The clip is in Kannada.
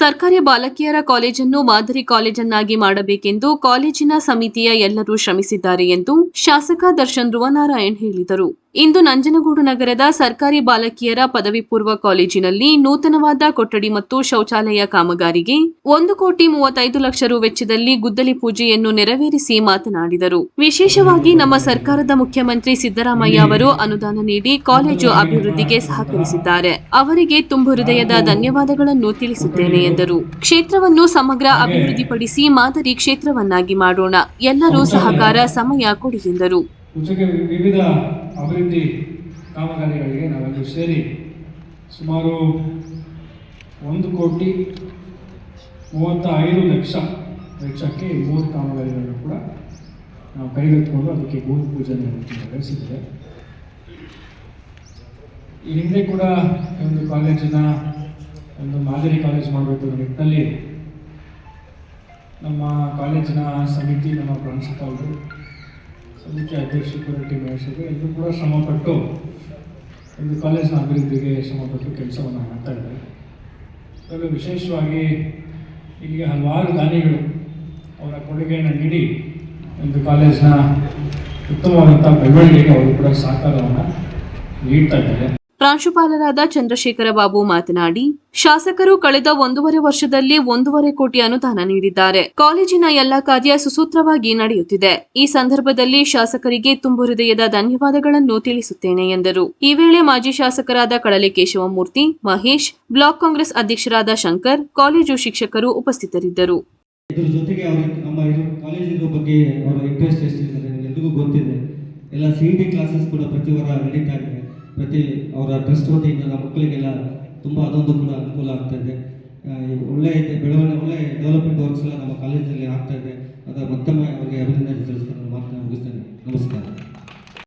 ಸರ್ಕಾರಿ ಬಾಲಕಿಯರ ಕಾಲೇಜನ್ನು ಮಾದರಿ ಕಾಲೇಜನ್ನಾಗಿ ಮಾಡಬೇಕೆಂದು ಕಾಲೇಜಿನ ಸಮಿತಿಯ ಎಲ್ಲರೂ ಶ್ರಮಿಸಿದ್ದಾರೆ ಎಂದು ಶಾಸಕ ದರ್ಶನ್ ಧ್ರುವನಾರಾಯಣ್ ಹೇಳಿದರು. ಇಂದು ನಂಜನಗೂಡು ನಗರದ ಸರ್ಕಾರಿ ಬಾಲಕಿಯರ ಪದವಿ ಪೂರ್ವ ಕಾಲೇಜಿನಲ್ಲಿ ನೂತನವಾದ ಕೊಠಡಿ ಮತ್ತು ಶೌಚಾಲಯ ಕಾಮಗಾರಿಗೆ ಒಂದು ಕೋಟಿ ಮೂವತ್ತೈದು ಲಕ್ಷ ರು ವೆಚ್ಚದಲ್ಲಿ ಗುದ್ದಲಿ ಪೂಜೆಯನ್ನು ನೆರವೇರಿಸಿ ಮಾತನಾಡಿದರು. ವಿಶೇಷವಾಗಿ ನಮ್ಮ ಸರ್ಕಾರದ ಮುಖ್ಯಮಂತ್ರಿ ಸಿದ್ದರಾಮಯ್ಯ ಅವರು ಅನುದಾನ ನೀಡಿ ಕಾಲೇಜು ಅಭಿವೃದ್ಧಿಗೆ ಸಹಕರಿಸಿದ್ದಾರೆ. ಅವರಿಗೆ ತುಂಬು ಹೃದಯದ ಧನ್ಯವಾದಗಳನ್ನು ತಿಳಿಸುತ್ತೇನೆ ಎಂದರು. ಕ್ಷೇತ್ರವನ್ನು ಸಮಗ್ರ ಅಭಿವೃದ್ಧಿಪಡಿಸಿ ಮಾದರಿ ಕ್ಷೇತ್ರವನ್ನಾಗಿ ಮಾಡೋಣ. ಎಲ್ಲರೂ ಸಹಕಾರ, ಸಮಯ ಕೊಡಿ ಎಂದರು. ಜೊತೆಗೆ ವಿವಿಧ ಅಭಿವೃದ್ಧಿ ಕಾಮಗಾರಿಗಳಿಗೆ ನಾವೆಲ್ಲರೂ ಸೇರಿ ಸುಮಾರು ಒಂದು ಕೋಟಿ ಮೂವತ್ತ ಐದು ಲಕ್ಷ ವೆಚ್ಚಕ್ಕೆ ಮೂರು ಕಾಮಗಾರಿಗಳನ್ನು ಕೂಡ ನಾವು ಕೈಗೆತ್ತಿಕೊಂಡು ಅದಕ್ಕೆ ಭೂಮಿ ಪೂಜೆ ನಡೆಸಿದ್ದೇವೆ ಈ ಹಿಂದೆ ಕೂಡ ಒಂದು ಕಾಲೇಜಿನ ಒಂದು ಮಾದರಿ ಕಾಲೇಜ್ ಮಾಡಬೇಕು ಅನ್ನೋ ನಿಟ್ಟಿನಲ್ಲಿ ನಮ್ಮ ಕಾಲೇಜಿನ ಸಮಿತಿ, ನಮ್ಮ ಪ್ರಾಂಶುಪಾಲರು ಸಮಿತಿ ಅಧ್ಯಕ್ಷ ಟಿ ಮಹೇಶರು ಎಲ್ಲರೂ ಕೂಡ ಶ್ರಮಪಟ್ಟು ಒಂದು ಕಾಲೇಜಿನ ಅಭಿವೃದ್ಧಿಗೆ ಶ್ರಮಪಟ್ಟು ಕೆಲಸವನ್ನು ಮಾಡ್ತಾ ಇದ್ದಾರೆ. ವಿಶೇಷವಾಗಿ ಇಲ್ಲಿಗೆ ಹಲವಾರು ದಾನಿಗಳು ಅವರ ಕೊಡುಗೆಯನ್ನು ನೀಡಿ ಒಂದು ಕಾಲೇಜಿನ ಉತ್ತಮವಾದಂಥ ಬೆಳವಣಿಗೆಗೆ ಅವರು ಕೂಡ ಸಹಕಾರವನ್ನು ನೀಡ್ತಾ ಇದ್ದಾರೆ. ಪ್ರಾಂಶುಪಾಲರಾದ ಚಂದ್ರಶೇಖರ ಬಾಬು ಮಾತನಾಡಿ, ಶಾಸಕರು ಕಳೆದ ಒಂದೂವರೆ ವರ್ಷದಲ್ಲಿ ಒಂದೂವರೆ ಕೋಟಿ ಅನುದಾನ ನೀಡಿದ್ದಾರೆ. ಕಾಲೇಜಿನ ಎಲ್ಲಾ ಕಾರ್ಯ ಸುಸೂತ್ರವಾಗಿ ನಡೆಯುತ್ತಿದೆ. ಈ ಸಂದರ್ಭದಲ್ಲಿ ಶಾಸಕರಿಗೆ ತುಂಬು ಹೃದಯದ ಧನ್ಯವಾದಗಳನ್ನು ತಿಳಿಸುತ್ತೇನೆ ಎಂದರು. ಈ ವೇಳೆ ಮಾಜಿ ಶಾಸಕರಾದ ಕಳಲೆ ಕೇಶವಮೂರ್ತಿ ಮಹೇಶ್, ಬ್ಲಾಕ್ ಕಾಂಗ್ರೆಸ್ ಅಧ್ಯಕ್ಷರಾದ ಶಂಕರ್, ಕಾಲೇಜು ಶಿಕ್ಷಕರು ಉಪಸ್ಥಿತರಿದ್ದರು. ಎಲ್ಲ ಸಿ ಕ್ಲಾಸಸ್ ಕೂಡ ಪ್ರತಿ ವಾರ ನಡೀತಾ ಇದೆ. ಪ್ರತಿ ಅವರ ಟ್ರಸ್ಟ್ ವತಿಯಿಂದ ಮಕ್ಕಳಿಗೆಲ್ಲ ತುಂಬ ಅದೊಂದು ಕೂಡ ಅನುಕೂಲ ಆಗ್ತಾ ಇದೆ. ಆ, ಈ ಒಳ್ಳೆ ಇದೆ ಬೆಳವಣಿಗೆ ಒಳ್ಳೆ ಡೆವಲಪ್ಮೆಂಟ್ ವರ್ಕ್ಸ್ ಎಲ್ಲ ನಮ್ಮ ಕಾಲೇಜಲ್ಲಿ ಆಗ್ತಾ ಇದೆ. ಅದರ ಮತ್ತೊಮ್ಮೆ ಅವರಿಗೆ ಅಭಿನಂದನೆ ಸಲ್ಲಿಸ್ಕೊಂಡು ಮಾತನ್ನು ಮುಗಿಸ್ತೇನೆ. ನಮಸ್ಕಾರ.